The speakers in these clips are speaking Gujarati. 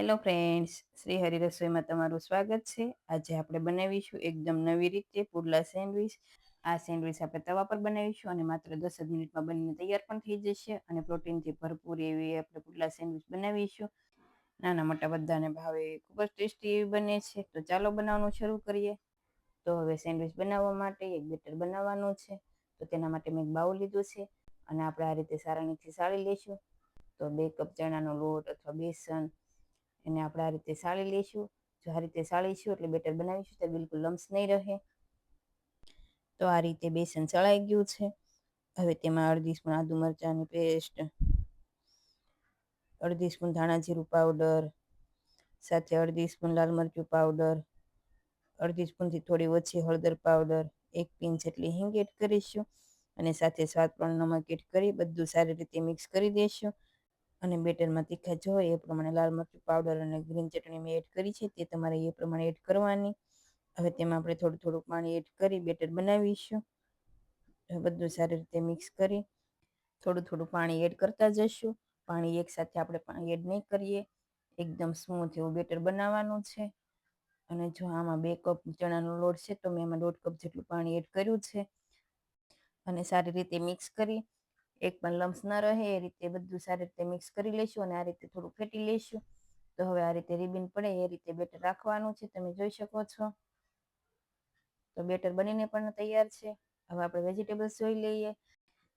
હેલો ફ્રેન્ડ્સ શ્રી હરિ રસોઈમાં તમારું સ્વાગત છે. આજે આપણે બનાવીશું એકદમ નવી રીતે પુડલા સેન્ડવિચ. આ સેન્ડવિચ આપણે તવા પર બનાવીશું અને માત્ર દસ જ મિનિટમાં બનીને તૈયાર પણ થઈ જશે અને પ્રોટીનથી ભરપૂર એવી આપણે પુડલા સેન્ડવિચ બનાવીશું. નાના મોટા બધાને ભાવે ખૂબ જ ટેસ્ટી એવી બને છે. તો ચાલો બનાવવાનું શરૂ કરીએ. તો હવે સેન્ડવિચ બનાવવા માટે એક બેટર બનાવવાનું છે. તો તેના માટે મેં એક બાઉલ લીધું છે અને આપણે આ રીતે સારણીથી સાળી લઈશું. તો બે કપ ચણાનો લોટ અથવા બેસન એને આપણે આ રીતે સાળી લઈશું. જો આ રીતે સાળીશું એટલે બેટર બનાવીશું, તો બિલકુલ લમ્સ નહીં રહે. તો આ રીતે બેસન સળાઈ ગયું છે. હવે તેમાં અડધી સ્પૂન આદુ મરચાંની પેસ્ટ, અડધી સ્પૂન ધાણા જીરું પાવડર, સાથે અડધી સ્પૂન લાલ મરચું પાવડર, અડધી સ્પૂનથી થોડી ઓછી હળદર પાવડર, એક પિંચ જેટલી હિંગ એડ કરીશું અને સાથે સ્વાદ નમક એડ કરી બધું સારી રીતે મિક્સ કરી દઈશું અને બેટરમાં તીખા જો એ પ્રમાણે લાલ મરચું પાવડર અને ગ્રીન ચટણી મેં એડ કરી છે, તે તમારે એ પ્રમાણે એડ કરવાની. હવે તેમાં આપણે થોડું થોડું પાણી એડ કરી બેટર બનાવીશું. બધું સારી રીતે મિક્સ કરી થોડું થોડું પાણી એડ કરતા જશું. પાણી એકસાથે આપણે પાણી એડ નહીં કરીએ. એકદમ સ્મૂથ એવું બેટર બનાવવાનું છે. અને જો આમાં બે કપ ચણાનો લોટ છે, તો મેં એમાં દોઢ કપ જેટલું પાણી એડ કર્યું છે. અને સારી રીતે મિક્સ કરી એક પણ લમ્સ ન રહે, એ રીતે બધું સારી રીતે મિક્સ કરી લઈશું અને આ રીતે થોડું ફેટી લઈશું તો હવે આ રીતે રીબીન પડે, એ રીતે બેટર રાખવાનું છે, તમે જોઈ શકો છો. તો બેટર બનીને પણ તૈયાર છે. હવે આપણે વેજીટેબલ્સ જોઈ લઈએ.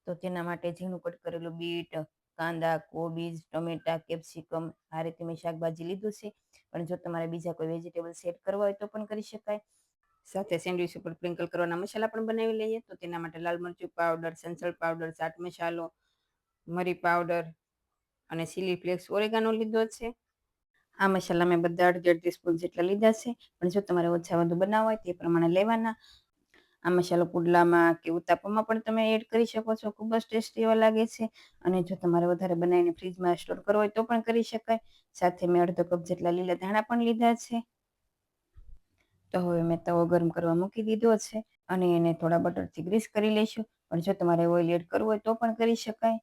તો તેના માટે ઝીણું કટ કરેલું બીટ, કાંદા, કોબીજ, ટમેટા, કેપ્સિકમ, આ રીતે મેં શાકભાજી લીધું છે. પણ જો તમારે બીજા કોઈ વેજીટેબલ્સ એડ કરવા હોય તો પણ કરી શકાય. સાથે સેન્ડવિચ ઉપર સ્પ્રિંકલ કરવાના મસાલા પણ બનાવી લઈએ. તો તેના માટે લાલ મરચું પાવડર, સંચળ પાવડર, ચાટ મસાલો, મરી પાવડર અને ચીલી ફ્લેક્સ ઓરેગાનો લીધો છે. આ મસાલા મેં બધા અડધી અડધી સ્પૂન જેટલા લીધા છે. પણ જો તમારે ઓછા વધુ બનાવવા હોય તે પ્રમાણે લેવાના. આ મસાલો પુડલામાં કે ઉતાપામાં પણ તમે એડ કરી શકો છો. ખૂબ જ ટેસ્ટી એવા લાગે છે. અને જો તમારે વધારે બનાવીને ફ્રીજમાં સ્ટોર કરવો હોય તો પણ કરી શકાય. સાથે મેં અડધો કપ જેટલા લીલા ધાણા પણ લીધા છે. તો હવે મેં તવો ગરમ કરવા મૂકી દીધો છે અને એને થોડા બટરથી ગ્રીસ કરી લઈશું. પણ જો તમારે ઓઇલ એડ કરવું હોય તો પણ કરી શકાય.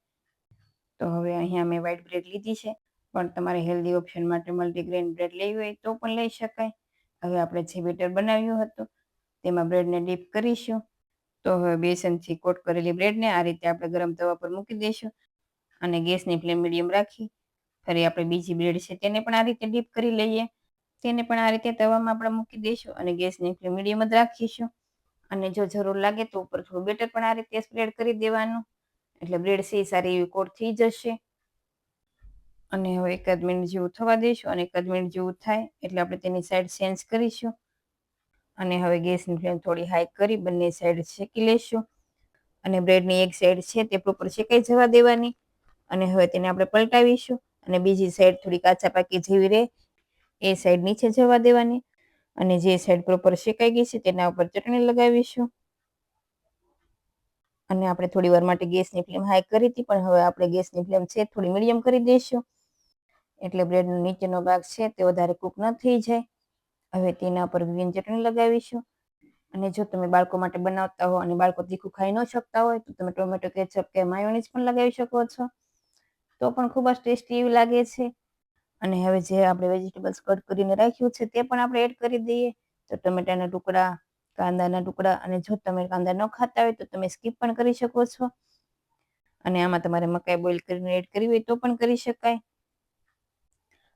તો હવે અહીંયા મેં વ્હાઇટ બ્રેડ લીધી છે. પણ તમારે હેલ્ધી ઓપ્શન માટે મલ્ટીગ્રેન બ્રેડ લેવી હોય તો પણ લઈ શકાય. હવે આપણે જે બેટર બનાવ્યું હતું તેમાં બ્રેડને ડીપ કરીશું. તો હવે બેસનથી કોટ કરેલી બ્રેડને આ રીતે આપણે ગરમ તવા પર મૂકી દઈશું અને ગેસની ફ્લેમ મીડિયમ રાખી. ફરી આપણે બીજી બ્રેડ છે તેને પણ આ રીતે ડીપ કરી લઈએ. તેને પણ આ રીતે તવામાં આપણે મૂકી દઈશું અને ગેસની ફ્લેમ મીડિયમ જ રાખીશું. અને જો જરૂર લાગે તો ઉપર થોડું બેટર પણ આ રીતે સ્પ્રેડ કરી દેવાનું. એટલે બ્રેડ સી સારી એવી કોટ થઈ જશે. અને હવે એકાદ મિનિટ જેવું થવા દઈશું અને એકાદ મિનિટ જેવું થાય એટલે આપણે તેની સાઈડ ચેન્જ કરીશું. અને હવે ગેસની ફ્લેમ થોડી હાઈ કરી બંને સાઈડ શેકી લઈશું અને બ્રેડની એક સાઈડ છે તે પ્રોપર શેકાઈ જવા દેવાની. અને હવે તેને આપણે પલટાવીશું અને બીજી સાઈડ થોડી કાચા પાકી જેવી રહે એ સાઈડ નીચે જવા દેવાની અને જે સાઈડ પ્રોપર શેકાઈ ગઈ છે તેના ઉપર ચટણી લગાવીશું. અને આપણે થોડી વાર માટે ગેસની ફ્લેમ હાઈ કરી હતી, પણ હવે આપણે ગેસની ફ્લેમ છે થોડી મીડિયમ કરી દઈશું. એટલે બ્રેડનો નીચેનો ભાગ છે તે વધારે કૂક ન થઈ જાય. હવે તેના ઉપર ગ્રીન ચટણી લગાવીશું. અને જો તમે બાળકો માટે બનાવતા હો અને બાળકો તીખું ખાઈ ન શકતા હોય, તો તમે ટોમેટો, કેચઅપ કે માયોનીઝ પણ લગાવી શકો છો. તો પણ ખૂબ જ ટેસ્ટી એવું લાગે છે. અને હવે જે આપણે વેજીટેબલ્સ કટ કરીને રાખ્યું છે તે પણ આપણે એડ કરી દઈએ. તો ટમેટાના ટુકડા, કાંદાના ટુકડા અને જો તમે કાંદા ન ખાતા હોય તો તમે સ્કીપ પણ કરી શકો છો. અને આમાં તમારે મકાઈ બોઇલ કરીને એડ કરવી હોય તો પણ કરી શકાય.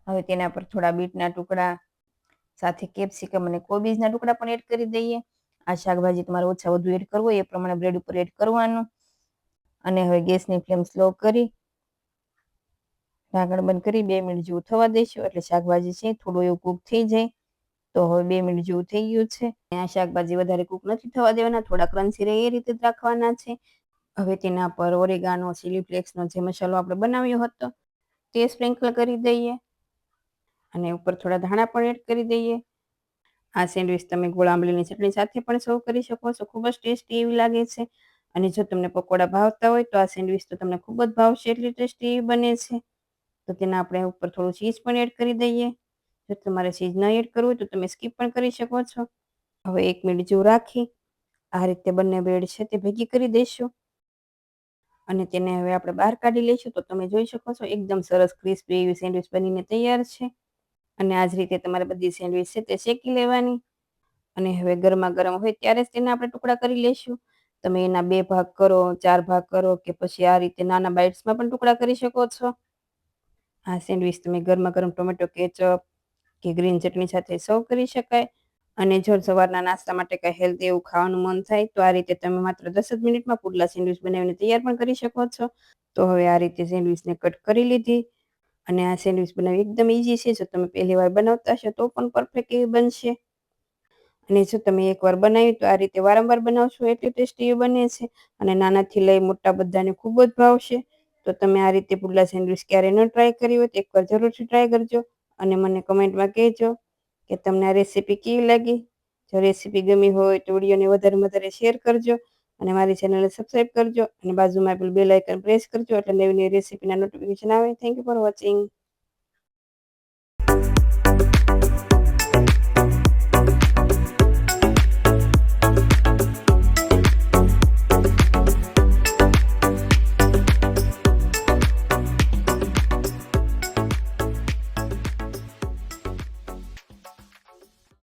હવે તેના પર થોડા બીટના ટુકડા, સાથે કેપ્સિકમ અને કોબીજના ટુકડા પણ એડ કરી દઈએ. આ શાકભાજી તમારે ઓછા વધુ એડ કરવું એ પ્રમાણે બ્રેડ ઉપર એડ કરવાનું. અને હવે ગેસની ફ્લેમ સ્લો કરી ઢાંકણ બંધ કરી બે મિનિટ જેવું થવા દઈશું એટલે શાકભાજી છે, થોડું એવું કૂક થઈ જાય. તો હવે બે મિનિટ જેવું થઈ ગયું છે. આ શાકભાજી વધારે કૂક નથી થવા દેવાના, થોડા ક્રન્ચી રહે એ રીતે રાખવાના છે. હવે તેના પર ઓરેગાનો ચીલી જે મસાલો આપણે બનાવ્યો હતો, તે સ્પ્રિંકલ કરી દઈએ. અને ઉપર થોડા ધાણા પણ એડ કરી દઈએ. આ સેન્ડવિચ તમે ગોળ આંબલીની ચટણી સાથે પણ સર્વ કરી શકો છો. ખૂબ જ ટેસ્ટી એવી લાગે છે. અને જો તમને પકોડા ભાવતા હોય તો આ સેન્ડવિચ તો તમને ખૂબ જ ભાવશે, એટલી ટેસ્ટી બને છે. તો તેના આપણે ઉપર થોડું ચીઝ પણ એડ કરી દઈએ. જો તમારે ચીઝ ન એડ કરવું હોય તો તમે સ્કીપ પણ કરી શકો છો. હવે એક મિનિટ જેવું રાખી, આ રીતે બંને બ્રેડ છે તે ભેગી કરી દઈશું. અને તેને હવે આપણે બહાર કાઢી લઈશું. તો તમે જોઈ શકો છો એકદમ સરસ ક્રિસ્પી એવી સેન્ડવિચ બનીને તૈયાર છે. અને આ જ રીતે તમારે બધી સેન્ડવિચ છે તે શેકી લેવાની. અને હવે ગરમા ગરમ હોય ત્યારે જ તેના આપણે ટુકડા કરી લઈશું. તમે એના બે ભાગ કરો, ચાર ભાગ કરો કે પછી આ રીતે નાના બાઇટ્સમાં પણ ટુકડા કરી શકો છો. આ સેન્ડવીચ તમે ગરમા ગરમ ટોમેટો, કેચઅપ કે ગ્રીન ચટણી સાથે સર્વ કરી શકાય. અને જો સવારના નાસ્તા માટે કંઈ હેલ્ધી એવું ખાવાનું મન થાય, તો આ રીતે તમે માત્ર દસ જ મિનિટમાં પુડલા સેન્ડવીચ બનાવીને તૈયાર પણ કરી શકો છો. તો હવે આ રીતે સેન્ડવીચને કટ કરી લીધી. અને આ સેન્ડવીચ બનાવવી એકદમ ઇઝી છે. જો તમે પહેલી વાર બનાવતા હશો, તો પણ પરફેક્ટ એવી બનશે. અને જો તમે એકવાર બનાવ્યું, તો આ રીતે વારંવાર બનાવશો, એટલી ટેસ્ટી બને છે. અને નાનાથી લઈ મોટા બધાને ખૂબ જ ભાવશે. તો તમે આ રીતે પુડલા સેન્ડવિચ ક્યારે ન ટ્રાય કરી હોય તો એકવાર જરૂરથી ટ્રાય કરજો અને મને કમેન્ટમાં કહેજો કે તમને આ રેસીપી કેવી લાગી. જો રેસીપી ગમી હોય તો વિડીયોને વધારે વધારે શેર કરજો અને મારી ચેનલને સબસ્ક્રાઈબ કરજો અને બાજુમાં આપેલું બેલ આઇકન પ્રેસ કરજો એટલે નવી નવી રેસીપીના નોટિફિકેશન આવે. Thank you for watching